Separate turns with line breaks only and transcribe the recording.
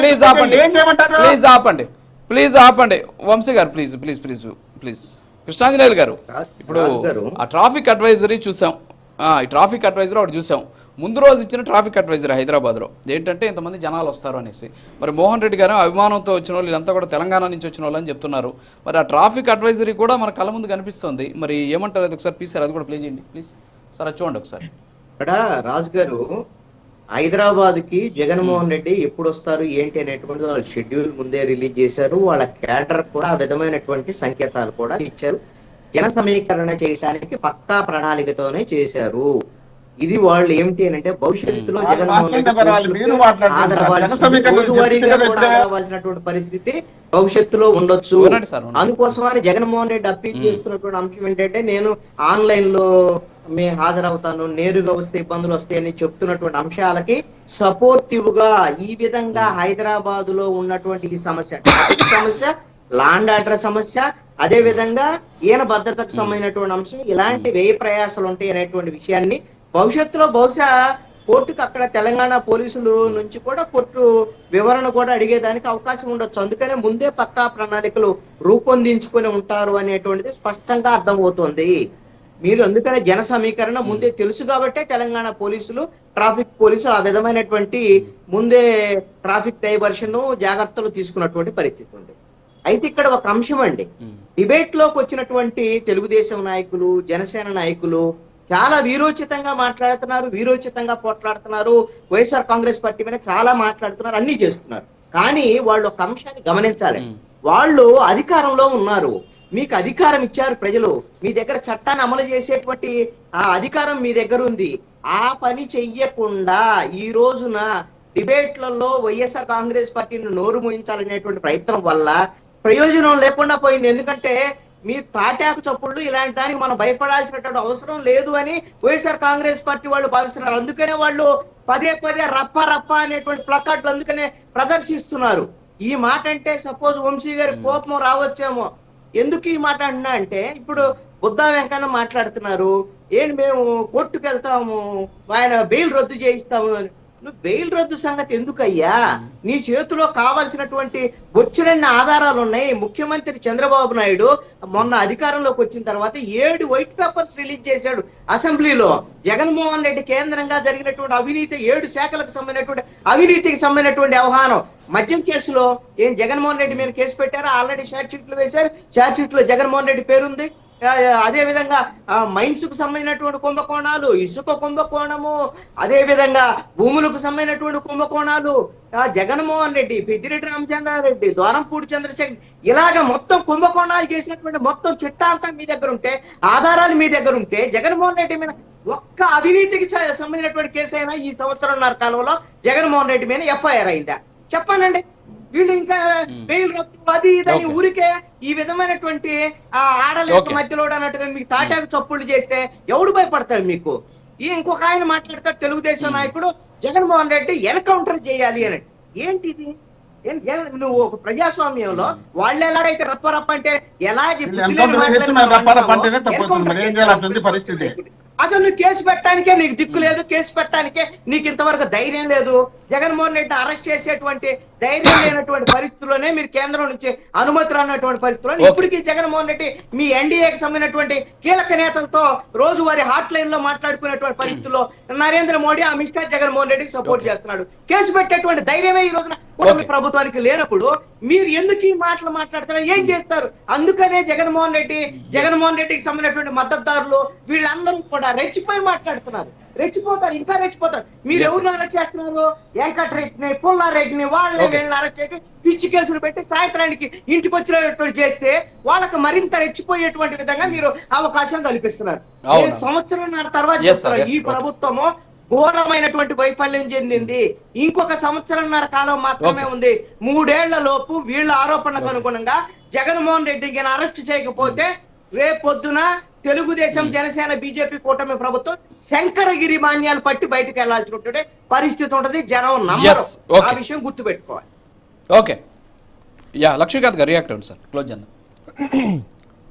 Please ఆపండి. Please ఆపండి. Please ఆపండి. Vamsi garu please please please please Krishnanjaneyulu garu ఇప్పుడు. ఆ ట్రాఫిక్ అడ్వైజరీ చూసాం. ఆ, ఈ ట్రాఫిక్ అడ్వైజరీ ఒకటి చూసాం. ముందు రోజు ఇచ్చిన ట్రాఫిక్ అడ్వైజరీ హైదరాబాద్లో. ఏంటంటే ఇంతమంది జనాలు వస్తారు అనేసి. మరి మోహన్ రెడ్డి గారు అభిమానంతో వచ్చిన వాళ్ళు వీళ్ళంతా కూడా తెలంగాణ నుంచి వచ్చిన వాళ్ళు అని చెప్తున్నారు. మరి ఆ ట్రాఫిక్ అడ్వైజరీ కూడా మన కళ్ళ ముందు కనిపిస్తుంది. మరి ఏమంటారు? అది ఒకసారి ప్లీజ్ సార్ అది కూడా ప్లే చేయండి ప్లీజ్ సార్ అది చూడండి ఒకసారి.
ఇక్కడ రాజు గారు హైదరాబాద్కి జగన్మోహన్ రెడ్డి ఎప్పుడు వస్తారు ఏంటి అనేటువంటి వాళ్ళ షెడ్యూల్ ముందే రిలీజ్ చేశారు. వాళ్ళ క్యాడర్ కూడా ఆ విధమైనటువంటి సంకేతాలు కూడా ఇచ్చారు. జన సమీకరణ చేయటానికి పక్కా ప్రణాళికతోనే చేశారు. ఇది వాళ్ళు ఏమిటి అని అంటే భవిష్యత్తులో జగన్మోహన్ రెడ్డి పరిస్థితి భవిష్యత్తులో ఉండొచ్చు. అందుకోసమని జగన్మోహన్ రెడ్డి అప్పీల్ చేస్తున్నటువంటి అంశం ఏంటంటే నేను ఆన్లైన్లో మే హాజరవుతాను నేరుగా వస్తే ఇబ్బందులు వస్తాయని చెప్తున్నటువంటి అంశాలకి సపోర్టివ్గా ఈ విధంగా హైదరాబాద్లో ఉన్నటువంటి ఈ సమస్య సమస్య లాండ్ ఆర్డర్ సమస్య అదే విధంగా ఈయన భద్రతకు సంబంధించినటువంటి అంశం ఇలాంటి వ్యయ ప్రయాసాలు ఉంటాయి అనేటువంటి విషయాన్ని భవిష్యత్తులో బహుశా కోర్టుకు అక్కడ తెలంగాణ పోలీసులు నుంచి కూడా కోర్టు వివరణ కూడా అడిగేదానికి అవకాశం ఉండొచ్చు. అందుకనే ముందే పక్కా ప్రణాళికలు రూపొందించుకొని ఉంటారు అనేటువంటిది స్పష్టంగా అర్థమవుతోంది. మీరు అందుకనే జన సమీకరణ ముందే తెలుసు కాబట్టే తెలంగాణ పోలీసులు ట్రాఫిక్ పోలీసులు ఆ విధమైనటువంటి ముందే ట్రాఫిక్ డైవర్షన్ జాగ్రత్తలు తీసుకున్నటువంటి పరిస్థితి ఉంది. అయితే ఇక్కడ ఒక అంశం అండి. డిబేట్లోకి వచ్చినటువంటి తెలుగుదేశం నాయకులు జనసేన నాయకులు చాలా వీరోచితంగా మాట్లాడుతున్నారు వీరోచితంగా పోట్లాడుతున్నారు. వైఎస్ఆర్ కాంగ్రెస్ పార్టీ మీద చాలా మాట్లాడుతున్నారు అన్ని చేస్తున్నారు. కానీ వాళ్ళు ఒక అంశాన్ని గమనించాలి. వాళ్ళు అధికారంలో ఉన్నారు. మీకు అధికారం ఇచ్చారు ప్రజలు. మీ దగ్గర చట్టాన్ని అమలు చేసేటువంటి ఆ అధికారం మీ దగ్గర ఉంది. ఆ పని చెయ్యకుండా ఈ రోజున డిబేట్లలో వైఎస్ఆర్ కాంగ్రెస్ పార్టీని నోరు మూయించాలనేటువంటి ప్రయత్నం వల్ల ప్రయోజనం లేకుండా పోయింది. ఎందుకంటే మీ తాటాకు చప్పుళ్ళు ఇలాంటి దానికి మనం భయపడాల్సినటువంటి అవసరం లేదు అని వైఎస్ఆర్ కాంగ్రెస్ పార్టీ వాళ్ళు భావిస్తున్నారు. అందుకనే వాళ్ళు పదే పదే రప్ప రప్ప అనేటువంటి ప్లకార్డులు అందుకనే ప్రదర్శిస్తున్నారు. ఈ మాట అంటే సపోజ్ వంశీ గారి కోపం రావచ్చేమో. ఎందుకు ఈ మాట అన్నా అంటే ఇప్పుడు బుద్ధా వెంకన్న మాట్లాడుతున్నారు ఏంటి మేము కోర్టుకు వెళ్తాము ఆయన బెయిల్ రద్దు చేయిస్తాము అని. నువ్వు బెయిల్ రద్దు సంగతి ఎందుకయ్యా? నీ చేతిలో కావాల్సినటువంటి బొచ్చినన్ని ఆధారాలు ఉన్నాయి. ముఖ్యమంత్రి చంద్రబాబు నాయుడు మొన్న అధికారంలోకి వచ్చిన తర్వాత ఏడు వైట్ పేపర్స్ రిలీజ్ చేశాడు అసెంబ్లీలో. జగన్మోహన్ రెడ్డి కేంద్రంగా జరిగినటువంటి అవినీతి ఏడు శాఖలకు సంబంధించినటువంటి అవినీతికి సంబంధించినటువంటి వ్యవహారం మద్యం కేసులో ఏం జగన్మోహన్ రెడ్డి మీద కేసు పెట్టారు? ఆల్రెడీ షార్ట్ షీట్లు వేశారు. షార్ట్ షీట్ జగన్మోహన్ రెడ్డి పేరుంది. అదే విధంగా మైన్స్ సంబంధించినటువంటి కుంభకోణాలు ఇసుక కుంభకోణము అదే విధంగా భూములకు సంబంధించినటువంటి కుంభకోణాలు జగన్మోహన్ రెడ్డి పెద్దిరెడ్డి రామచంద్రారెడ్డి ద్వారంపూడి చంద్రశేఖర్ ఇలాగ మొత్తం కుంభకోణాలు చేసినటువంటి మొత్తం చిట్టా అంతా మీ దగ్గర ఉంటే ఆధారాలు మీ దగ్గర ఉంటే జగన్మోహన్ రెడ్డి మీద ఒక్క అవినీతికి సంబంధించినటువంటి కేసు అయినా ఈ సంవత్సరంన్నర కాలంలో జగన్మోహన్ రెడ్డి మీద ఎఫ్ఐఆర్ అయిందా? చెప్పానండి వీళ్ళు ఇంకా బెయిల్ రద్దు అది ఇదని. ఊరికే ఈ విధమైనటువంటి ఆ ఆడలేక. మధ్యలో అన్నట్టుగా మీకు తాటాకు చప్పుళ్ళు చేస్తే ఎవడు భయపడతాడు మీకు ఈ ఇంకొక ఆయన మాట్లాడతాడు తెలుగుదేశం నాయకుడు జగన్మోహన్ రెడ్డి ఎన్కౌంటర్ చేయాలి అని ఏంటిది నువ్వు ఒక ప్రజాస్వామ్యంలో వాళ్ళు ఎలాగైతే రప్ప రప్ప అంటే ఎలా?
అట్లుంది పరిస్థితి.
అసలు నువ్వు కేసు పెట్టడానికే నీకు దిక్కు లేదు కేసు పెట్టడానికే నీకు ఇంతవరకు ధైర్యం లేదు. జగన్మోహన్ రెడ్డి అరెస్ట్ చేసేటువంటి ధైర్యం లేనటువంటి పరిస్థితుల్లోనే మీరు కేంద్రం నుంచి అనుమతి రానటువంటి పరిస్థితుల్లో. ఇప్పటికీ జగన్మోహన్ రెడ్డి మీ ఎన్డీఏకి సంబంధించినటువంటి కీలక నేతలతో రోజువారీ హాట్ లైన్లో మాట్లాడుకునేటువంటి పరిస్థితుల్లో నరేంద్ర మోడీ ఆ మిస్టర్ జగన్మోహన్ రెడ్డికి సపోర్ట్ చేస్తున్నాడు. కేసు పెట్టేటువంటి ధైర్యమే ఈ రోజున కూటమి
Okay.
ప్రభుత్వానికి లేనప్పుడు మీరు ఎందుకు ఈ మాటలు మాట్లాడతారు ఏం చేస్తారు? అందుకనే జగన్మోహన్ రెడ్డి జగన్మోహన్ రెడ్డికి సంబంధించినటువంటి మద్దతుదారులు వీళ్ళందరూ కూడా రెచ్చిపోయి మాట్లాడుతున్నారు. రెచ్చిపోతారు ఇంకా రెచ్చిపోతారు. మీరు ఎవరిని అరెస్ట్ చేస్తున్నారు? వెంకటరెడ్డిని పుల్లారెడ్డిని వాళ్ళని. వీళ్ళని అరెస్ట్ చేసి పిచ్చి కేసులు పెట్టి సాయంత్రానికి ఇంటికి వచ్చినటువంటి చేస్తే వాళ్ళకి మరింత రెచ్చిపోయేటువంటి విధంగా మీరు అవకాశం కల్పిస్తున్నారు. సంవత్సరంన్నర తర్వాత ఈ. ప్రభుత్వము ఘోరమైనటువంటి వైఫల్యం చెందింది. ఇంకొక సంవత్సరంన్నర కాలం మాత్రమే. ఉంది. మూడేళ్ళ లోపు వీళ్ళ ఆరోపణలకు అనుగుణంగా జగన్మోహన్ రెడ్డికి అరెస్ట్ చేయకపోతే రేపొద్దున తెలుగుదేశం జనసేన బీజేపీ కూటమి ప్రభుత్వం శంకరగిరి మాన్యాలు పట్టి బయటకు వెళ్ళాల్సినటువంటి పరిస్థితి ఉంటది. జనం నమ్మరు. ఆ విషయం గుర్తుపెట్టుకోవాలి.
ఓకే యా లక్ష్మీకాంత్ గారు రియాక్ట్ అవ్వండి సార్. క్లోజ్ చేద్దాం.